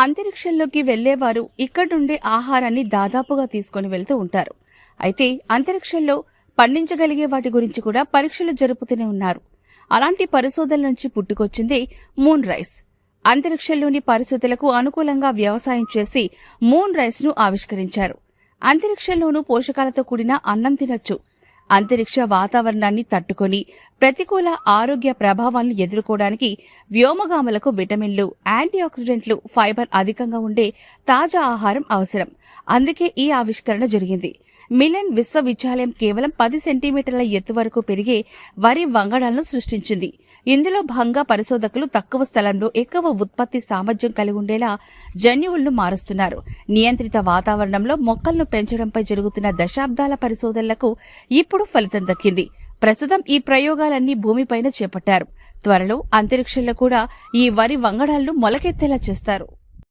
అంతరిక్షంలోకి వెళ్ళేవారు ఇక్కడుండే ఆహారాన్ని దాదాపుగా తీసుకొని వెళ్తూ ఉంటారు. అయితే అంతరిక్షంలో పండించగలిగే వాటి గురించి కూడా పరీక్షలు జరుపుతూనే ఉన్నారు. అలాంటి పరిశోధనల నుంచి పుట్టుకొచ్చింది మూన్ రైస్. అంతరిక్షంలోని పరిస్థితులకు అనుకూలంగా వ్యవసాయం చేసి మూన్ రైస్ను ఆవిష్కరించారు. అంతరిక్షంలోనూ పోషకాలతో కూడిన అన్నం తినొచ్చు. అంతరిక్ష వాతావరణాన్ని తట్టుకొని ప్రతికూల ఆరోగ్య ప్రభావాలను ఎదుర్కోవడానికి వ్యోమగాములకు విటమిన్లు యాంటీఆక్సిడెంట్లు ఫైబర్ అధికంగా ఉండే తాజా ఆహారం అవసరం. అందుకే ఈ ఆవిష్కరణ జరిగింది. మిలన్ విశ్వవిద్యాలయం కేవలం పది సెంటీమీటర్ల ఎత్తు వరకు పెరిగే వరి వంగడాలను సృష్టించింది. ఇందులో భంగ పరిశోధకులు తక్కువ స్థలంలో ఎక్కువ ఉత్పత్తి సామర్థ్యం కలిగి ఉండేలా జన్యువులను మారుస్తున్నారు. నియంత్రిత వాతావరణంలో మొక్కలను పెంచడంపై జరుగుతున్న దశాబ్దాల పరిశోధనలకు ఇప్పుడు ఫలితం దక్కింది. ప్రస్తుతం ఈ ప్రయోగాలన్నీ భూమిపైన చేపట్టారు. త్వరలో అంతరిక్షంలో కూడా ఈ వరి వంగడాలను మొలకెత్తేలా చేస్తారు.